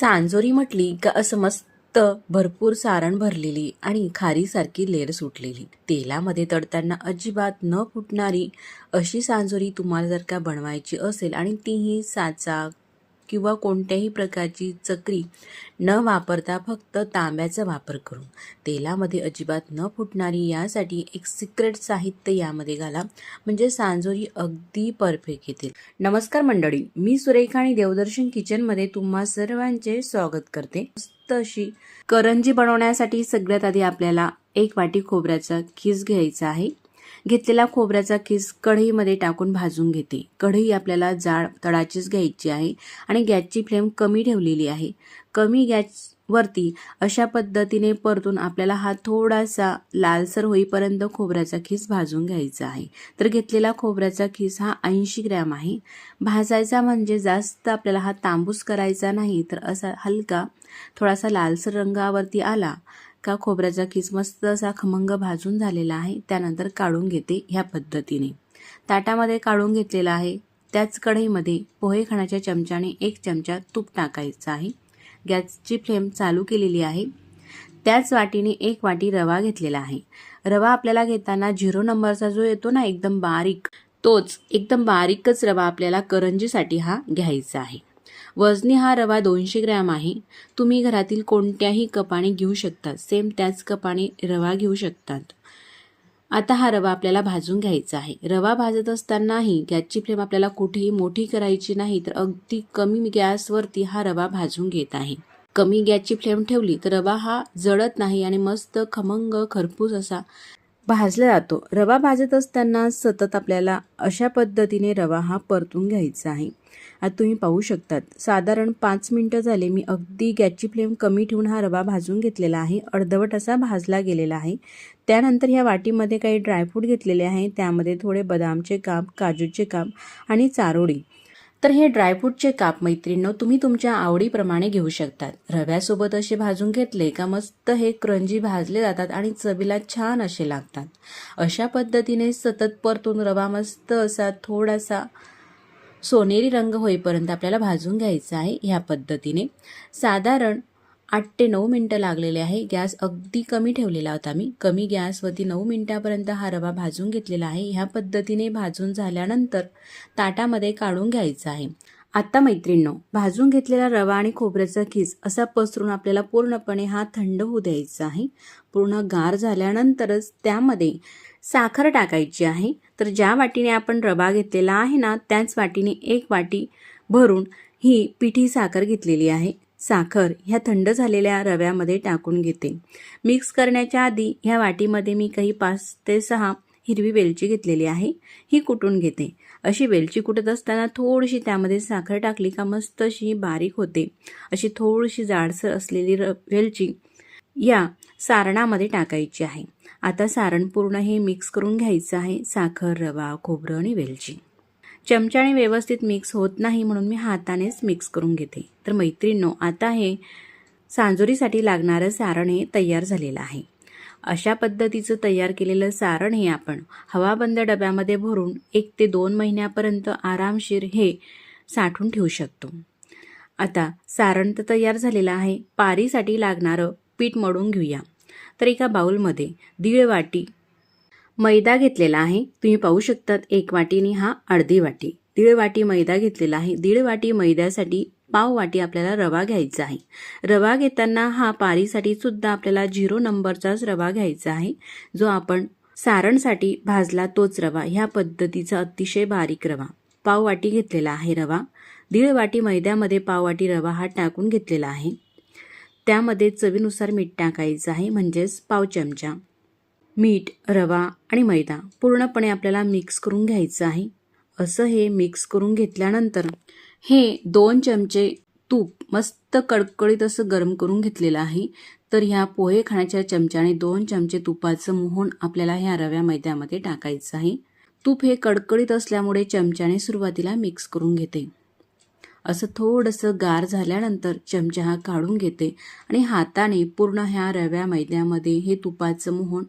सांजोरी म्हटली का असं मस्त भरपूर सारण भरलेली आणि खारीसारखी लेर सुटलेली. तेलामध्ये तळताना अजिबात न फुटणारी अशी सांजोरी तुम्हाला जर का बनवायची असेल आणि तीही साचा किंवा कोणत्याही प्रकारची चकरी न वापरता फक्त तांब्याचा वापर करून. तेलामध्ये अजिबात न फुटणारी यासाठी एक सिक्रेट साहित्य यामध्ये घाला. म्हणजे सांजोरी अगदी परफेक्ट येतील नमस्कार मंडळी मी सुरेखा आणि देवदर्शन किचनमध्ये तुम्हा सर्वांचे स्वागत करते. मस्त अशी करंजी बनवण्यासाठी सगळ्यात आधी आपल्याला एक वाटी खोबऱ्याचा खीस घ्यायचा आहे. घेतलेला खोबऱ्याचा किस कढईमध्ये टाकून भाजून घेते. कढई आपल्याला जाड तळाचीच घ्यायची आहे आणि गॅसची फ्लेम कमी ठेवलेली आहे. कमी गॅसवरती अशा पद्धतीने परतून आपल्याला हा थोडासा लालसर होईपर्यंत खोबऱ्याचा खीस भाजून घ्यायचा आहे. तर घेतलेला खोबऱ्याचा खीस हा ऐंशी ग्रॅम आहे. भाजायचा म्हणजे जास्त आपल्याला हा तांबूस करायचा नाही तर असा हलका थोडासा लालसर रंगावरती आला का खोबऱ्याचा किस मस्त असा खमंग भाजून झालेला आहे त्यानंतर काढून घेते ह्या पद्धतीने. ताटामध्ये काढून घेतलेला आहे. त्याच कढईमध्ये पोहे खाण्याच्या चमच्याने एक चमचा तूप टाकायचा आहे. गॅसची फ्लेम चालू केलेली आहे. त्याच वाटीने एक वाटी रवा घेतलेला आहे. रवा आपल्याला घेताना झिरो नंबरचा जो येतो ना एकदम बारीक तोच एकदम बारीकच रवा आपल्याला करंजीसाठी हा घ्यायचा आहे. वजनी हा रवा दोनशे ग्रॅम आहे. तुम्ही घरातील कोणत्याही कपाने घेऊ शकता सेम त्याच कपाने रवा घेऊ शकतात. आता हा रवा आपल्याला भाजून घ्यायचा आहे. रवा भाजत असतानाही गॅसची फ्लेम आपल्याला कुठेही मोठी करायची नाही तर अगदी कमी गॅसवरती हा रवा भाजून घेत आहे. कमी गॅसची फ्लेम ठेवली तर रवा हा जळत नाही आणि मस्त खमंग खरपूस असा भाजला जातो. रवा भाजत असताना सतत आपल्याला अशा पद्धतीने रवा हा परतून घ्यायचा आहे. आता तुम्ही पाहू शकतात. साधारण पाच मिनटं झाले मी अगदी गॅसची फ्लेम कमी ठेवून हा रवा भाजून घेतलेला आहे. अर्धवट असा भाजला गेलेला आहे. त्यानंतर ह्या वाटीमध्ये काही ड्रायफ्रूट घेतलेले आहे. त्यामध्ये थोडे बदामचे काप काजूचे काप आणि चारोळी. तर हे ड्रायफ्रूटचे काप मैत्रिणींनो तुम्ही तुमच्या आवडीप्रमाणे घेऊ शकतात. रव्यासोबत असे भाजून घेतले का मस्त हे क्रंजी भाजले जातात आणि चवीला छान असे लागतात. अशा पद्धतीने सतत परतून रवा मस्त असा थोडासा सोनेरी रंग होईपर्यंत आपल्याला भाजून घ्यायचा आहे ह्या पद्धतीने. साधारण आठ ते नऊ मिनटं लागलेले आहे. गॅस अगदी कमी ठेवलेला होता मी कमी गॅसवरती नऊ मिनटापर्यंत हा रवा भाजून घेतलेला आहे. ह्या पद्धतीने भाजून झाल्यानंतर ताटामध्ये काढून घ्यायचा आहे. आत्ता मैत्रिणींनो भाजून घेतलेला रवा आणि खोबऱ्याचा खीस असा पसरून आपल्याला पूर्णपणे हा थंड होऊ द्यायचा आहे. पूर्ण गार झाल्यानंतरच त्यामध्ये साखर टाकायची आहे. तर ज्या वाटीने आपण रवा घेतलेला आहे ना त्याच वाटीने एक वाटी भरून ही पिठी साखर घेतलेली आहे. साखर ह्या थंड झालेल्या रव्यामध्ये टाकून घेते. मिक्स करण्याच्या आधी ह्या वाटीमध्ये मी काही पाच ते सहा हिरवी वेलची घेतलेली आहे. ही कुटून घेते. अशी वेलची कुटत असताना थोडीशी त्यामध्ये साखर टाकली का मस्त अशी बारीक होते. अशी थोडीशी जाडसर असलेली र वेलची या सारणामध्ये टाकायची आहे. आता सारण पूर्ण हे मिक्स करून घ्यायचं आहे. साखर रवा खोबरं आणि वेलची. चमच्याने व्यवस्थित मिक्स होत नाही म्हणून मी हातानेच मिक्स करून घेते. तर मैत्रिणींनो आता हे सांजोरीसाठी लागणारं सारण हे तयार झालेलं आहे. अशा पद्धतीचं तयार केलेलं सारण हे आपण हवाबंद डब्यामध्ये भरून एक ते दोन महिन्यापर्यंत आरामशीर हे साठवून ठेवू शकतो. आता सारण तर तयार झालेलं आहे. पारीसाठी लागणारं पीठ मळून घेऊया. तर एका बाऊलमध्ये दीड वाटी मैदा घेतलेला आहे. तुम्ही पाहू शकतात एक वाटीने हा अर्धी वाटी. दीड वाटी मैदा घेतलेला आहे. दीड वाटी मैद्यासाठी पाव वाटी आपल्याला रवा घ्यायचा आहे. रवा घेताना हा पारीसाठी सुद्धा आपल्याला झिरो नंबरचाच रवा घ्यायचा आहे. जो आपण सारणसाठी भाजला तोच रवा. ह्या पद्धतीचा अतिशय बारीक रवा. पाव वाटी घेतलेला आहे रवा. दीड वाटी मैद्यामध्ये पाव वाटी रवा हा टाकून घेतलेला आहे. त्यामध्ये चवीनुसार मीठ टाकायचं आहे. म्हणजेच पाव चमचा. मीठ रवा आणि मैदा पूर्णपणे आपल्याला मिक्स करून घ्यायचं आहे. असं हे मिक्स करून घेतल्यानंतर हे दोन चमचे तूप मस्त कडकडीत असं गरम करून घेतलेलं आहे. तर ह्या पोहे खाण्याच्या चमच्याने दोन चमचे तुपाचं मोहन आपल्याला ह्या रव्या मैद्यामध्ये टाकायचं आहे. तूप हे कडकडीत असल्यामुळे चमच्याने सुरुवातीला मिक्स करून घेते. असं थोडंसं गार झाल्यानंतर चमचा हा काढून घेते आणि हाताने पूर्ण ह्या रव्या मैद्यामध्ये हे तुपाचं मोहन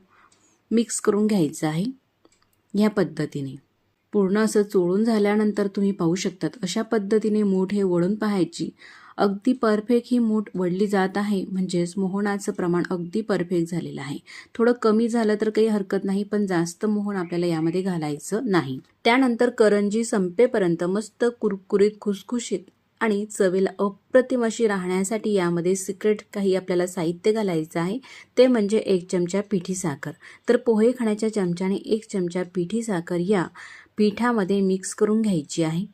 मिक्स करून घ्यायचं आहे ह्या पद्धतीने. पूर्ण असं चोळून झाल्यानंतर तुम्ही पाहू शकतात अशा पद्धतीने मूठ हे वळून पाहायची. अगदी परफेक्ट ही मूठ वळली जात आहे म्हणजेच मोहनाचं प्रमाण अगदी परफेक्ट झालेलं आहे. थोडं कमी झालं तर काही हरकत नाही पण जास्त मोहन आपल्याला यामध्ये घालायचं नाही. त्यानंतर करंजी संपेपर्यंत मस्त कुरकुरीत खुसखुशीत आणि चवीला अप्रतिम अशी राहण्यासाठी यामध्ये सिक्रेट काही आपल्याला साहित्य घालायचं आहे. ते म्हणजे एक चमचा पिठी साखर. तर पोहे खाण्याच्या चमच्याने एक चमचा पिठी साखर या पिठामध्ये मिक्स करून घ्यायची आहे.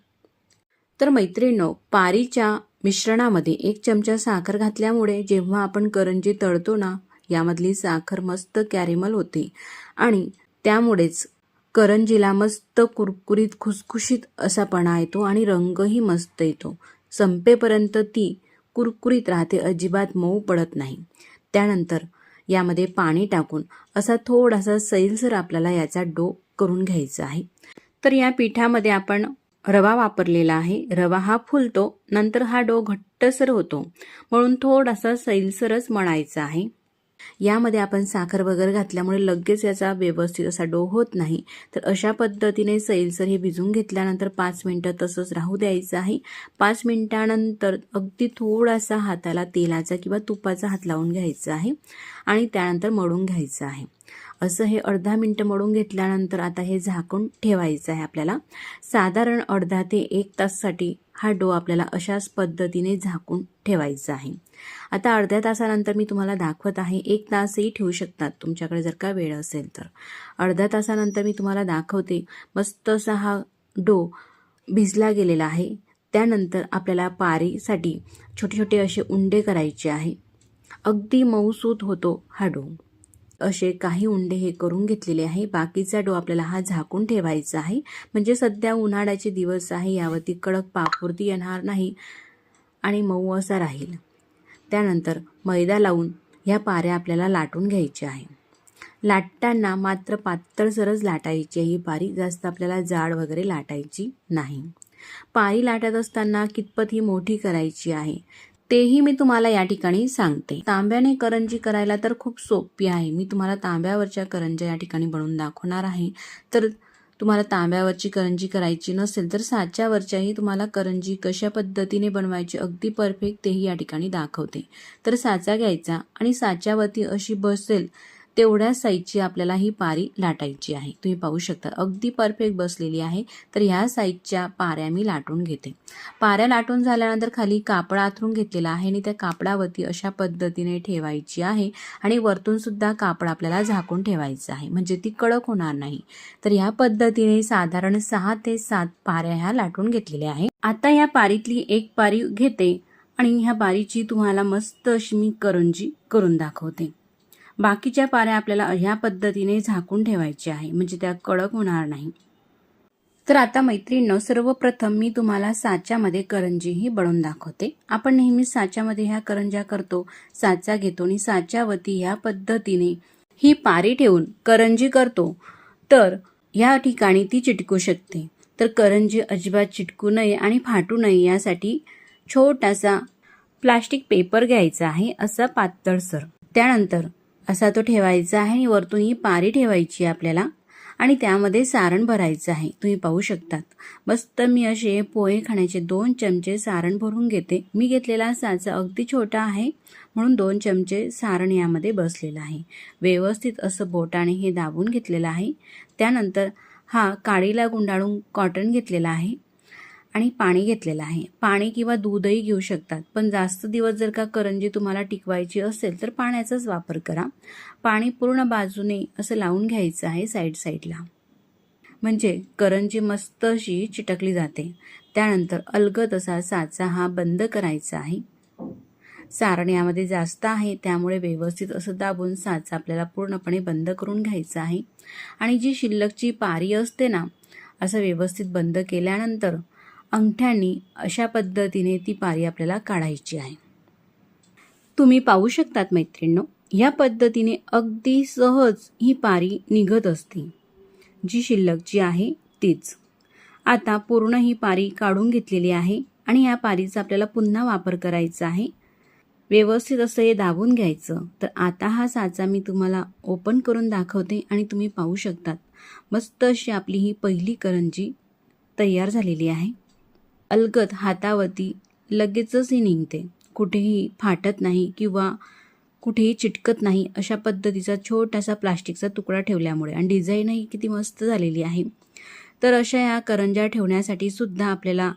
तर मैत्रिणींनो पारीच्या मिश्रणामध्ये एक चमचा साखर घातल्यामुळे जेव्हा आपण करंजी तळतो ना यामधली साखर मस्त कॅरेमल होते. आणि त्यामुळेच करंजीला मस्त कुरकुरीत खुसखुशीत असा पणा येतो आणि रंगही मस्त येतो. संपेपर्यंत ती कुरकुरीत राहते अजिबात मऊ पडत नाही. त्यानंतर यामध्ये पाणी टाकून असा थोडासा सैलसर आपल्याला याचा डो करून घ्यायचा आहे. तर या पिठामध्ये आपण रवा वापरलेला आहे. रवा हा फुलतो नंतर हा डो घट्टसर होतो. म्हणून थोडासा सैलसरच मळायचा आहे. यामध्ये आपण साखर वगैरे घातल्यामुळे लगेच याचा व्यवस्थित असा डो होत नाही. तर अशा पद्धतीने सैलसर हे भिजून घेतल्यानंतर पाच मिनटं तसंच राहू द्यायचं आहे. पाच मिनटानंतर अगदी थोडासा हाताला तेलाचा किंवा तुपाचा हात लावून घ्यायचा आहे आणि त्यानंतर मळून घ्यायचं आहे. असं हे अर्धा मिनटं मळून घेतल्यानंतर आता हे झाकून ठेवायचं आहे आपल्याला. साधारण अर्धा ते एक ताससाठी हा डो आपल्याला अशाच पद्धतीने झाकून ठेवायचा आहे. आता अर्ध्या तासानंतर मी तुम्हाला दाखवत आहे. एक तासही ठेवू शकतात तुमच्याकडे जर का वेळ असेल तर. अर्ध्या तासानंतर मी तुम्हाला दाखवते. मस्त असा हा डो भिजला गेलेला आहे. त्यानंतर आपल्याला पारीसाठी छोटे छोटे असे उंडे करायचे आहे. अगदी मऊसूत होतो हा डो. असे काही उंडे हे करून घेतलेले आहे. बाकीचा डो आपल्याला हा झाकून ठेवायचा आहे. म्हणजे सध्या उन्हाळ्याचे दिवस आहे. यावरती कडक पापुरती येणार नाही आणि मऊ असा राहील. त्यानंतर मैदा लावून ह्या पाऱ्या आपल्याला लाटून घ्यायच्या आहे. लाटताना मात्र पातळसरच लाटायची आहे ही पारी. जास्त आपल्याला जाड वगैरे लाटायची नाही. पारी लाटत असताना कितपत ही मोठी करायची आहे तेही मी तुम्हाला या ठिकाणी सांगते. तांब्याने करंजी करायला तर खूप सोपी आहे. मी तुम्हाला तांब्यावरच्या करंज्या या ठिकाणी बनवून दाखवणार आहे. तर तुम्हाला तांब्यावरची करंजी करायची नसेल तर साच्यावरच्याही तुम्हाला करंजी कशा पद्धतीने बनवायची अगदी परफेक्ट तेही या ठिकाणी दाखवते. तर साचा घ्यायचा आणि साच्यावरती अशी बसेल तेवढ्या साईजची आपल्याला ही पारी लाटायची आहे. तुम्ही पाहू शकता अगदी परफेक्ट बसलेली आहे. तर ह्या साईजच्या पाऱ्या मी लाटून घेते. पाऱ्या लाटून झाल्यानंतर खाली कापड आथरून घेतलेला आहे आणि त्या कापडावरती अशा पद्धतीने ठेवायची आहे आणि वरतून सुद्धा कापड आपल्याला झाकून ठेवायचं आहे. म्हणजे ती कडक होणार नाही. तर ह्या पद्धतीने साधारण सहा ते सात पाऱ्या ह्या लाटून घेतलेल्या आहे. आता या पारीतली एक पारी घेते आणि ह्या पारीची तुम्हाला मस्त अशी मी करंजी करून दाखवते. बाकीच्या पाऱ्या आपल्याला ह्या पद्धतीने झाकून ठेवायच्या आहे म्हणजे त्या कडक होणार नाही. तर आता मैत्रिणीनं सर्वप्रथम मी तुम्हाला साच्यामध्ये करंजी ही बनवून दाखवते. आपण नेहमी साच्यामध्ये ह्या करंज्या करतो साचा घेतो आणि साच्यावरती ह्या पद्धतीने ही पारी ठेवून करंजी करतो. तर ह्या ठिकाणी ती चिटकू शकते. तर करंजी अजिबात चिटकू नये आणि फाटू नये यासाठी छोटासा प्लास्टिक पेपर घ्यायचा आहे असा पातळसर त्यानंतर असा तो ठेवायचा आहे आणि वरतून ही पारी ठेवायची आपल्याला. आणि त्यामध्ये सारण भरायचं आहे. तुम्ही पाहू शकतात. मस्त मी असे पोहे खाण्याचे दोन चमचे सारण भरून घेते. मी घेतलेला साचा अगदी छोटा आहे म्हणून दोन चमचे सारण यामध्ये बसलेलं आहे. व्यवस्थित असं बोटाने हे दाबून घेतलेलं आहे. त्यानंतर हा काळीला गुंडाळून कॉटन घेतलेला आहे. आणि पाणी घेतलेलं आहे. पाणी किंवा दूधही घेऊ शकतात. पण जास्त दिवस जर का करंजी तुम्हाला टिकवायची असेल तर पाण्याचाच वापर करा. पाणी पूर्ण बाजूने असं लावून घ्यायचं आहे साईड साईडला. म्हणजे करंजी मस्त अशी चिटकली जाते. त्यानंतर अलगद असा साचा हा बंद करायचा आहे. सारण यामध्ये जास्त आहे त्यामुळे व्यवस्थित असं दाबून साचा आपल्याला पूर्णपणे बंद करून घ्यायचा आहे. आणि जी शिल्लकची पारी असते ना असं व्यवस्थित बंद केल्यानंतर अंगठ्यांनी अशा पद्धतीने ती पारी आपल्याला काढायची आहे. तुम्ही पाहू शकतात मैत्रिणींनो या पद्धतीने अगदी सहज ही पारी निघत असते. जी शिल्लकची आहे तीच. आता पूर्ण ही पारी काढून घेतलेली आहे आणि या पारीचा आपल्याला पुन्हा वापर करायचा आहे. व्यवस्थित असं हे दाबून घ्यायचं. तर आता हा साचा मी तुम्हाला ओपन करून दाखवते आणि तुम्ही पाहू शकतात. मस्त अशी आपली ही पहिली करंजी तयार झालेली आहे. अलगद हातावरती लगेचच ही निघते. कुठेही फाटत नाही किंवा कुठेही चिटकत नाही अशा पद्धतीचा छोटासा प्लास्टिकचा तुकडा ठेवल्यामुळे आणि डिझाईनही किती मस्त झालेली आहे. तर अशा या करंज्या ठेवण्यासाठी सुद्धा आपल्याला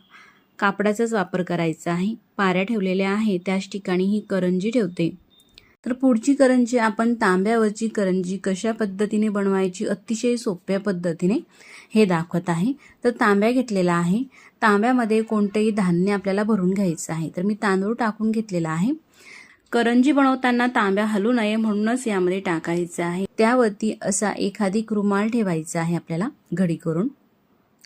कापडाचाच वापर करायचा आहे. पाऱ्या ठेवलेल्या आहे त्याच ठिकाणी ही करंजी ठेवते. तर पुढची करंजी आपण तांब्यावरची करंजी कशा पद्धतीने बनवायची? अतिशय सोप्या पद्धतीने हे दाखवत आहे. तर तांब्या घेतलेला आहे. तांब्यामध्ये कोणतेही धान्य आपल्याला भरून घ्यायचं आहे. तर मी तांदूळ टाकून घेतलेला आहे. करंजी बनवताना तांब्या हलू नये म्हणूनच यामध्ये टाकायचं आहे. त्यावरती असा एखादी रुमाल ठेवायचा आहे आपल्याला घडी करून.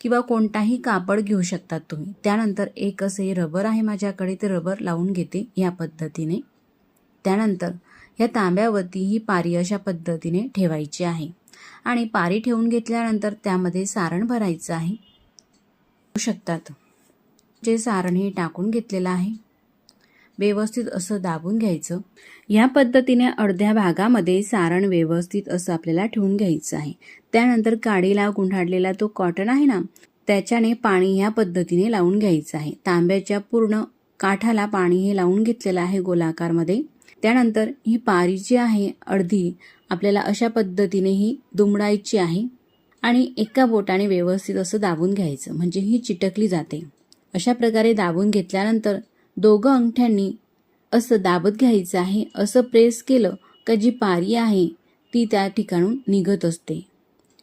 किंवा कोणताही कापड घेऊ शकतात तुम्ही. त्यानंतर एक असे रबर आहे माझ्याकडे ते रबर लावून घेते या पद्धतीने. त्यानंतर या तांब्यावरती ही पारी अशा पद्धतीने ठेवायची आहे. आणि पारी ठेवून घेतल्यानंतर त्यामध्ये सारण भरायचं आहे. शकतात. जे सारण हे टाकून घेतलेलं आहे. व्यवस्थित असं दाबून घ्यायचं. या पद्धतीने अर्ध्या भागामध्ये सारण व्यवस्थित असं आपल्याला ठेवून घ्यायचं आहे. त्यानंतर काडीला गुंढाडलेला तो कॉटन आहे ना त्याच्याने पाणी ह्या पद्धतीने लावून घ्यायचं आहे. तांब्याच्या पूर्ण काठाला पाणी हे लावून घेतलेलं आहे गोलाकारमध्ये. त्यानंतर ही पारी जी आहे अर्धी आपल्याला अशा पद्धतीने ही दुमडायची आहे. आणि एका बोटाने व्यवस्थित असं दाबून घ्यायचं. म्हणजे ही चिटकली जाते. अशा प्रकारे दाबून घेतल्यानंतर दोघं अंगठ्यांनी असं दाबत घ्यायचं आहे असं प्रेस केलं का जी पारी आहे ती त्या ठिकाणून निघत असते.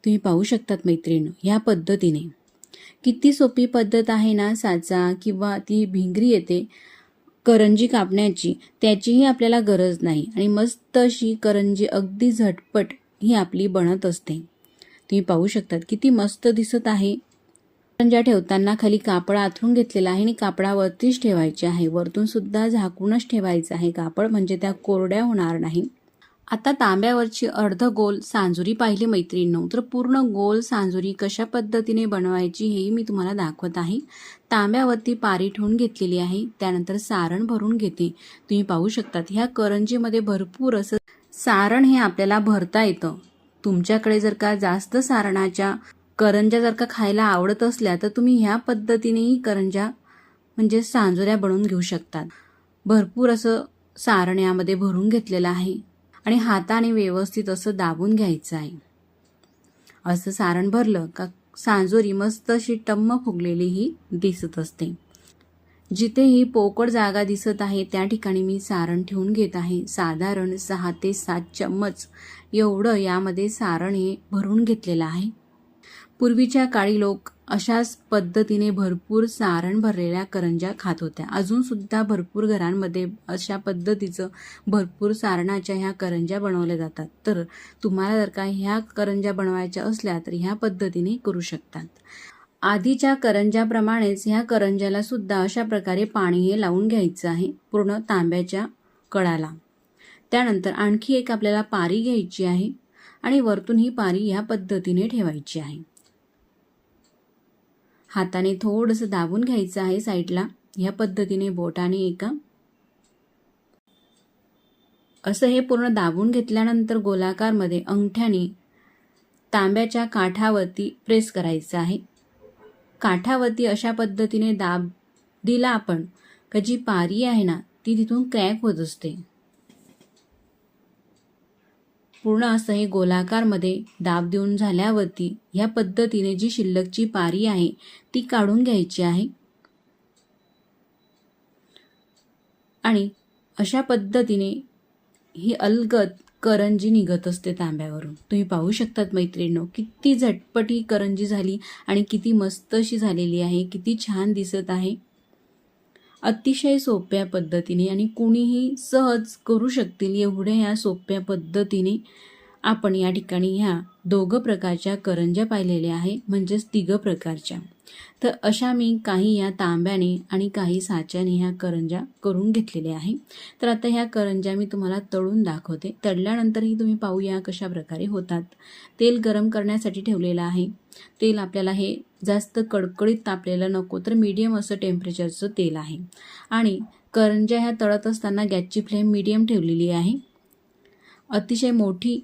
तुम्ही पाहू शकतात मैत्रिणी ह्या पद्धतीने. किती सोपी पद्धत आहे ना साचा किंवा ती भिंगरी येते करंजी कापण्याची त्याचीही आपल्याला गरज नाही. आणि मस्त अशी करंजी अगदी झटपट ही आपली बनत असते. तुम्ही पाहू शकतात किती मस्त दिसत आहे. करंज्या ठेवताना खाली कापड आथरून घेतलेला आहे आणि कापडावरतीच ठेवायचे आहे. वरतून सुद्धा झाकूनच ठेवायचं आहे. कापड म्हणजे त्या कोरड्या होणार नाही. आता तांब्यावरची अर्ध गोल सांजुरी पाहिली मैत्रिणींनो. तर पूर्ण गोल सांजुरी कशा पद्धतीने बनवायची हेही मी तुम्हाला दाखवत आहे. तांब्यावरती पारी ठेवून घेतलेली आहे. त्यानंतर सारण भरून घेते. तुम्ही पाहू शकतात ह्या करंजीमध्ये भरपूर असं सारण हे आपल्याला भरता येतं. तुमच्याकडे जर का जास्त सारणाच्या करंज्या जर का खायला आवडत असल्या तर तुम्ही ह्या पद्धतीनेही करंज्या म्हणजे सांजोऱ्या बनवून घेऊ शकतात. भरपूर असं सारण यामध्ये भरून घेतलेलं आहे आणि हाताने व्यवस्थित असं दाबून घ्यायचं आहे. असं सारण भरलं का सांजोरी मस्त अशी टम्म फुगलेली ही दिसत असते. जिथे ही पोकळ जागा दिसत आहे त्या ठिकाणी मी सारण ठेवून घेत आहे. साधारण सहा ते सात चम्मच एवढं यामध्ये सारण हे भरून घेतलेलं आहे. पूर्वीच्या काळी लोक अशाच पद्धतीने भरपूर सारण भरलेल्या करंज्या खात होत्या. अजूनसुद्धा भरपूर घरांमध्ये अशा पद्धतीचं भरपूर सारणाच्या ह्या करंज्या बनवल्या जातात. तर तुम्हाला जर का ह्या करंज्या बनवायच्या असल्या तर ह्या पद्धतीने करू शकतात. आधीच्या करंज्याप्रमाणेच ह्या करंज्याला सुद्धा अशा प्रकारे पाणी हे लावून घ्यायचं आहे पूर्ण तांब्याच्या कळाला त्यानंतर आणखी एक आपल्याला पारी घ्यायची आहे आणि वरतून ही पारी ह्या पद्धतीने ठेवायची आहे. हाताने थोडंसं दाबून घ्यायचं आहे साईडला ह्या पद्धतीने बोटाने एका. असं हे पूर्ण दाबून घेतल्यानंतर गोलाकारमध्ये अंगठ्याने तांब्याच्या काठावरती प्रेस करायचं आहे. काठावरती अशा पद्धतीने दाब दिला आपण का जी पारी आहे ना ती तिथून क्रॅक होत असते. पूर्ण असं हे गोलाकारमध्ये दाब देऊन झाल्यावरती ह्या पद्धतीने जी शिल्लकची पारी आहे ती काढून घ्यायची आहे. आणि अशा पद्धतीने ही अलगद करंजी निघत असते तांब्यावरून. तुम्ही पाहू शकतात मैत्रिणीनो किती झटपट ही करंजी झाली आणि किती मस्त अशी झालेली आहे किती छान दिसत आहे. अतिशय सोप्या पद्धतीने आणि कुणीही सहज करू शकतील एवढ्या ह्या सोप्या पद्धतीने आपण या ठिकाणी ह्या दोघं प्रकारच्या करंज्या पाहिलेल्या आहे म्हणजेच तिघं प्रकारच्या. तर अशा मी काही या तांब्याने आणि काही साच्याने ह्या करंज्या करून घेतलेल्या आहे. तर आता ह्या करंज्या मी तुम्हाला तळून दाखवते. तळल्यानंतरही तुम्ही पाहूया कशा प्रकारे होतात. तेल गरम करण्यासाठी ठेवलेलं आहे. तेल आपल्याला हे जास्त कडकडीत तापलेलं नको तर मीडियम असं टेम्परेचरचं तेल आहे. आणि करंज्या ह्या तळत असताना गॅसची फ्लेम मीडियम ठेवलेली आहे. अतिशय मोठी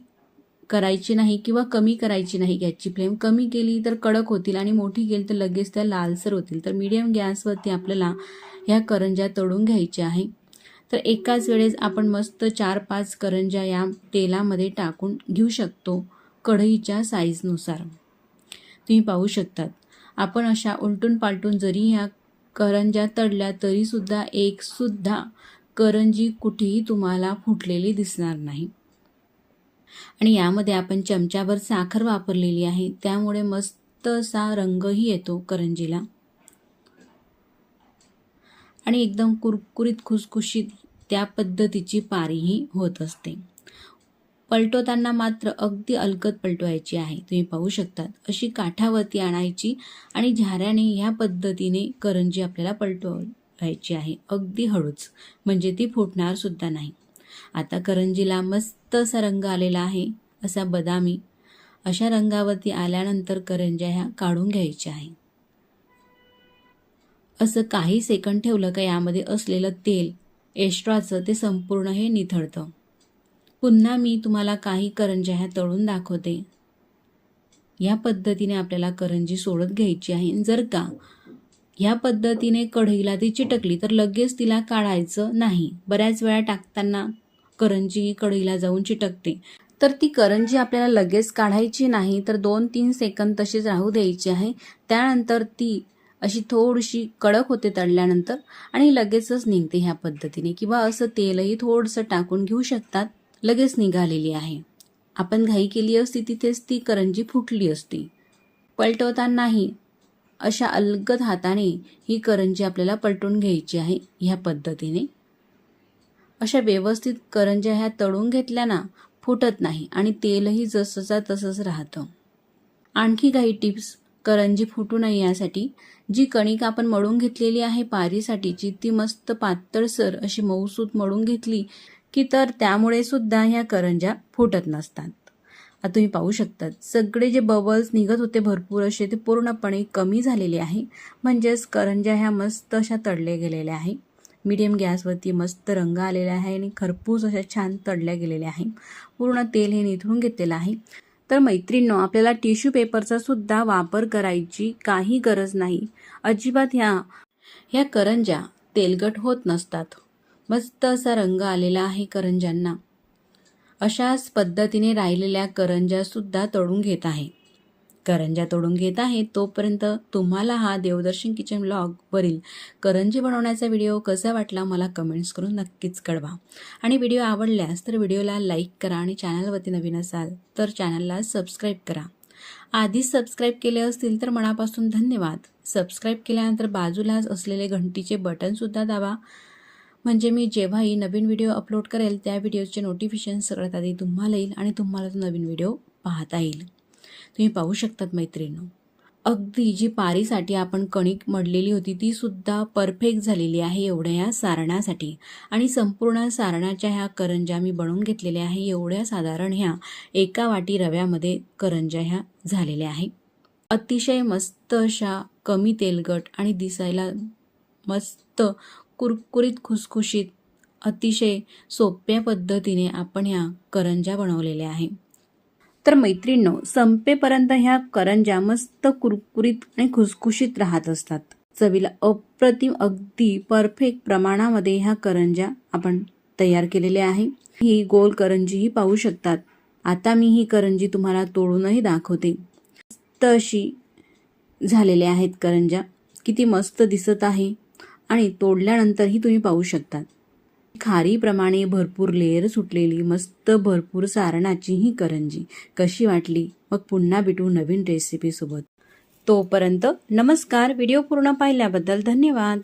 करायची नाही किंवा कमी करायची नाही गॅसची फ्लेम. कमी केली तर कडक होतील आणि मोठी केली तर लगेच त्या लालसर होतील. तर मीडियम गॅसवरती आपल्याला ह्या करंज्या तळून घ्यायच्या आहे. तर एकाच वेळेस आपण मस्त चार पाच करंज्या या तेलामध्ये टाकून घेऊ शकतो कढईच्या साईजनुसार तुम्ही पाहू शकतात. आपण अशा उलटून पालटून जरी ह्या करंज्या तळल्या तरीसुद्धा एकसुद्धा करंजी कुठेही तुम्हाला फुटलेली दिसणार नाही. आणि यामध्ये आपण चमच्याभर साखर वापरलेली आहे. त्यामुळे मस्त असा रंगही येतो करंजीला. आणि एकदम कुरकुरीत खुसखुशीत त्या पद्धतीची पारीही होत असते. पलटवताना मात्र अगदी अलगद पलटवायची आहे. तुम्ही पाहू शकतात. अशी काठावरती आणायची आणि झाऱ्याने ह्या पद्धतीने करंजी आपल्याला पलटवायची आहे. अगदी हळूच. म्हणजे ती फुटणार सुद्धा नाही. आता करंजीला मस्त असा रंग आलेला आहे असा बदामी. अशा रंगावरती आल्यानंतर करंज्या ह्या काढून घ्यायच्या आहे. असं काही सेकंड ठेवलं का यामध्ये असलेलं तेल एक्स्ट्राचं ते संपूर्ण हे निथळतं. पुन्हा मी तुम्हाला काही करंज्या ह्या तळून दाखवते. या पद्धतीने आपल्याला करंजी सोडत घ्यायची आहे. जर का ह्या पद्धतीने कढईला ती चिटकली तर लगेच तिला काढायचं नाही. बऱ्याच वेळा टाकताना करंजी कढईला जाऊन चिटकते. तर ती करंजी आपल्याला लगेच काढायची नाही तर दोन तीन सेकंद तशीच राहू द्यायची आहे. त्यानंतर ती अशी थोडीशी कडक होते तळल्यानंतर आणि लगेचच निघते ह्या पद्धतीने. किंवा असं तेलही थोडंसं टाकून घेऊ शकतात. लगेच निघालेली आहे. आपण घाई केली असती तिथेच ती करंजी फुटली असती. पलटवतानाही अशा अलगद हाताने ही करंजी आपल्याला पलटून घ्यायची आहे ह्या पद्धतीने. अशा व्यवस्थित करंज्या ह्या तळून घेतल्या ना फुटत नाही आणि तेलही जसंचा तसंच राहतं. आणखी काही टिप्स करंजी फुटू नये यासाठी जी कणिक आपण मळून घेतलेली आहे पारीसाठीची ती मस्त पातळसर अशी मऊसूत मळून घेतली की तर त्यामुळे सुद्धा ह्या करंज्या फुटत नसतात. आता तुम्ही पाहू शकतात सगळे जे बबल्स निघत होते भरपूर असे ते पूर्णपणे कमी झालेले आहे. म्हणजेच करंज्या ह्या मस्त अशा तळल्या गेलेल्या आहे. मीडियम गॅसवरती मस्त रंग आलेला आहे आणि खरपूस अशा छान तळल्या गेलेल्या आहे. पूर्ण तेल हे निथळून घेतलेलं आहे. तर मैत्रिणींनो आपल्याला टिश्यू पेपरचा सुद्धा वापर करायची काही गरज नाही. अजिबात ह्या ह्या करंज्या तेलगट होत नसतात. मस्त असा रंग आलेला आहे करंज्यांना. अशाच पद्धतीने राहिलेल्या करंजासुद्धा तळून घेत आहे. करंज्या तोडून घेत आहे तोपर्यंत तुम्हाला हा देवदर्शन किचन ब्लॉगवरील करंजी बनवण्याचा व्हिडिओ कसा वाटला मला कमेंट्स करून नक्कीच कळवा. आणि व्हिडिओ आवडल्यास तर व्हिडिओला लाईक करा आणि चॅनलवरती नवीन असाल तर चॅनलला सबस्क्राईब करा. आधीच सबस्क्राईब केले असतील तर मनापासून धन्यवाद. सबस्क्राईब केल्यानंतर बाजूलाच असलेले घंटीचे बटनसुद्धा दाबा. म्हणजे मी जेव्हाही नवीन व्हिडिओ अपलोड करेल त्या व्हिडिओचे नोटिफिकेशन सगळ्यात आधी तुम्हाला येईल आणि तुम्हाला तो नवीन व्हिडिओ पाहता येईल. तुम्ही पाहू शकतात मैत्रिणी अगदी जी पारीसाठी आपण कणिक मडलेली होती ती सुद्धा परफेक्ट झालेली आहे एवढ्या ह्या सारणासाठी. आणि संपूर्ण सारणाच्या ह्या करंज्या मी बनवून घेतलेल्या आहे एवढ्या साधारण ह्या एका वाटी रव्यामध्ये करंज्या ह्या झालेल्या आहे. अतिशय मस्त अशा कमी तेलगट आणि दिसायला मस्त कुरकुरीत खुसखुशीत अतिशय सोप्या पद्धतीने आपण ह्या करंज्या बनवलेल्या आहे. तर मैत्रिणींनो संपेपर्यंत ह्या करंज्या मस्त कुरकुरीत आणि खुसखुशीत राहत असतात. चवीला अप्रतिम अगदी परफेक्ट प्रमाणामध्ये ह्या करंज्या आपण तयार केलेल्या आहे. ही गोल करंजीही पाहू शकतात. आता मी ही करंजी तुम्हाला तोडूनही दाखवते. तशी झालेल्या आहेत करंज्या किती मस्त दिसत आहे. आणि तोडल्यानंतरही तुम्ही पाहू शकतात. खारीप्रमाणे भरपूर लेअर सुटलेली मस्त भरपूर सारणाची ही करंजी. कशी वाटली? मग पुन्हा भेटू नवीन रेसिपीसोबत तोपर्यंत नमस्कार. व्हिडिओ पूर्ण पाहिल्याबद्दल धन्यवाद.